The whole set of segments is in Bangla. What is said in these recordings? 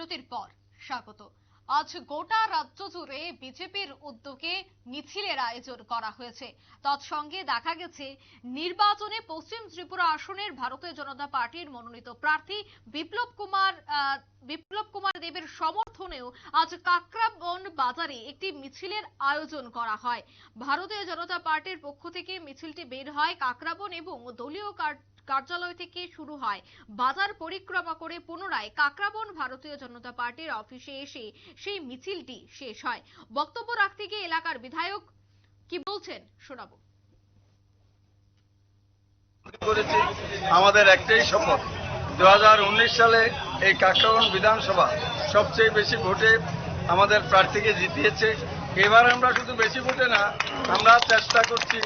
বিরতির পর। স্বাগত। আজ গোটা রাজ্য জুড়ে বিজেপির উদ্যোগে মিছিলের আয়োজন করা হয়েছে। তৎসঙ্গে দেখা গেছে, নির্বাচনে পশ্চিম ত্রিপুরা আসনের ভারতীয় জনতা পার্টির মনোনীত প্রার্থী বিপ্লব কুমার বিপ্লব কুমার দেবের সমর্থনেও আজ কাকরাবন বাজারে একটি মিছিলের আয়োজন করা হয়। ভারতীয় জনতা পার্টির পক্ষ থেকে মিছিলটি বের হয় কাকরাবন এবং দলীয় কার- কার্যালয় থেকে শুরু হয়। বাজার পরিক্রমা করে পুনরায় কাকরাবন ভারতীয় জনতা পার্টির অফিসে এসে সেই মিছিলটি শেষ হয়। বক্তব্য রাখতে গিয়ে এলাকার বিধায়ক কি বলছেন শোনাবো। আমাদের একটাই শপথ দু হাজার উনিশ সালে এই কাকরাবন বিধানসভা সবচেয়ে বেশি ভোটে আমাদের প্রার্থীকে জিতিয়েছে। এবার আমরা শুধু বেশি ভোটে না, আমরা চেষ্টা করছি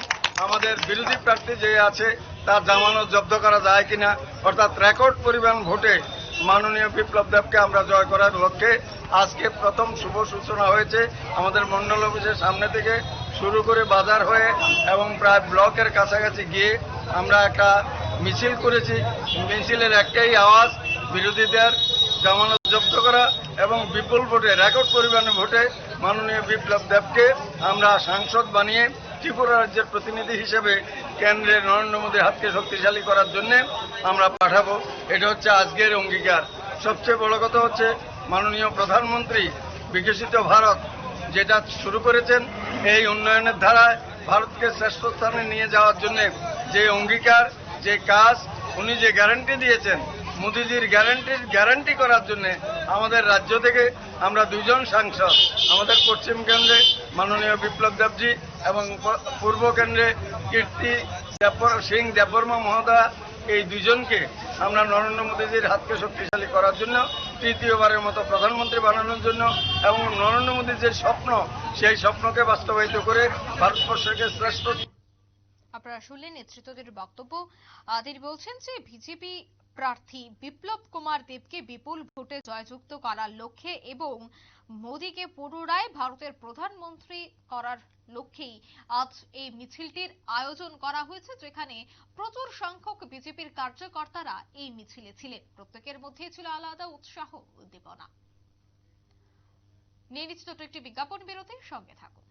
আমাদের বিরোধী প্রার্থী যে আছে তার জামানত জব্দ করা যায় কিনা, অর্থাৎ রেকর্ড পরিমাণ ভোটে মাননীয় বিপ্লব দেবকে আমরা জয় করার লক্ষ্যে আজকে প্রথম শুভ সূচনা হয়েছে। আমাদের মন্ডল অফিসের সামনে থেকে শুরু করে বাজার হয়ে এবং প্রায় ব্লকের কাছাকাছি গিয়ে আমরা একটা মিছিল করেছি। মিছিলের একটাই আওয়াজ, বিরোধীদের জামানত জব্দ করা এবং বিপুল ভোটে, রেকর্ড পরিমাণে ভোটে মাননীয় বিপ্লব দেবকে আমরা সাংসদ বানিয়ে ত্রিপুরা রাজ্যের প্রতিনিধি হিসেবে কেন্দ্রে নরেন্দ্র মোদীর হাতকে শক্তিশালী করার জন্য আমরা পাঠাবো। এটা হচ্ছে আজকের অঙ্গীকার। সবচেয়ে বড় কথা হচ্ছে, মাননীয় প্রধানমন্ত্রী বিকশিত ভারত যেটা শুরু করেছেন, এই উন্নয়নের ধারায় ভারতকে শ্রেষ্ঠ স্থানে নিয়ে যাওয়ার জন্য যে অঙ্গীকার, যে কাজ, উনি যে গ্যারান্টি দিয়েছেন, মোদিজির গ্যারান্টির গ্যারান্টি করার জন্য আমাদের রাজ্য থেকে আমরা দুজন সাংসদ। আমাদের পশ্চিম কেন্দ্রে মাননীয় বিপ্লব দেবজি এবং পূর্ব কেন্দ্রে কীর্তি সিং দেববর্মা মহোদয়া, এই দুজনকে আমরা নরেন্দ্র মোদীজির হাতকে শক্তিশালী করার জন্য, তৃতীয়বারের মতো প্রধানমন্ত্রী বানানোর জন্য এবং নরেন্দ্র মোদীর যে স্বপ্ন, সেই স্বপ্নকে বাস্তবায়িত করে ভারতবর্ষকে শ্রেষ্ঠ আপনারা শুনলেন নেতৃত্বদের বক্তব্য। তিনি বলছেন যে বিজেপি প্রার্থী বিপ্লব কুমার দেবকে বিপুল ভোটে জয়যুক্ত করার লক্ষ্যে এবং মোদীকে পুনরায় ভারতের প্রধানমন্ত্রী করার লক্ষ্যেই আজ এই মিছিলটির আয়োজন করা হয়েছে, যেখানে প্রচুর সংখ্যক বিজেপির কার্যকর্তারা এই মিছিলে ছিলেন। প্রত্যেকের মধ্যে ছিল আলাদা উৎসাহ উদ্দীপনা। নিয়ে একটি বিজ্ঞাপন বিরতির সঙ্গে থাকুন।